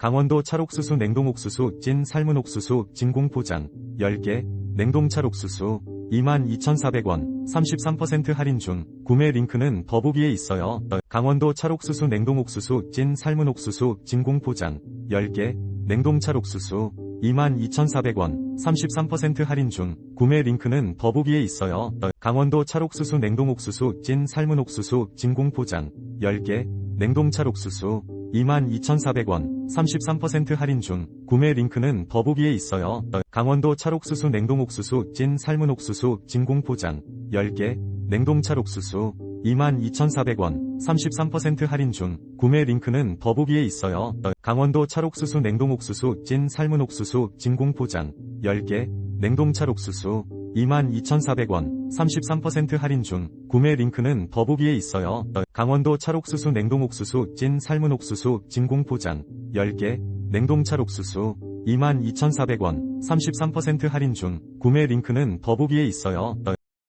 강원도 찰옥수수 냉동옥수수 찐 삶은 옥수수 진공포장 10개 냉동 찰옥수수 22,400원 33% 할인 중 구매 링크는 더보기에 있어요. 강원도 찰옥수수 냉동옥수수 찐 삶은 옥수수 진공포장 10개 냉동 찰옥수수 22,400원 33% 할인 중 구매 링크는 더보기에 있어요. 강원도 찰옥수수 냉동옥수수 찐 삶은 옥수수 진공포장 10개 냉동 찰옥수수 22,400원 33% 할인 중 구매 링크는 더보기에 있어요. 강원도 찰옥수수 냉동옥수수 찐 삶은 옥수수 진공 포장 10개 냉동 찰옥수수 22,400원 33% 할인 중 구매 링크는 더보기에 있어요. 강원도 찰옥수수 냉동옥수수 찐 삶은 옥수수 진공 포장 10개 냉동 찰옥수수 22,400원 33% 할인 중 구매 링크는 더보기에 있어요. 강원도 찰옥수수 냉동옥수수 찐 삶은 옥수수 진공 포장 10개 냉동 찰옥수수 22,400원 33% 할인 중 구매 링크는 더보기에 있어요.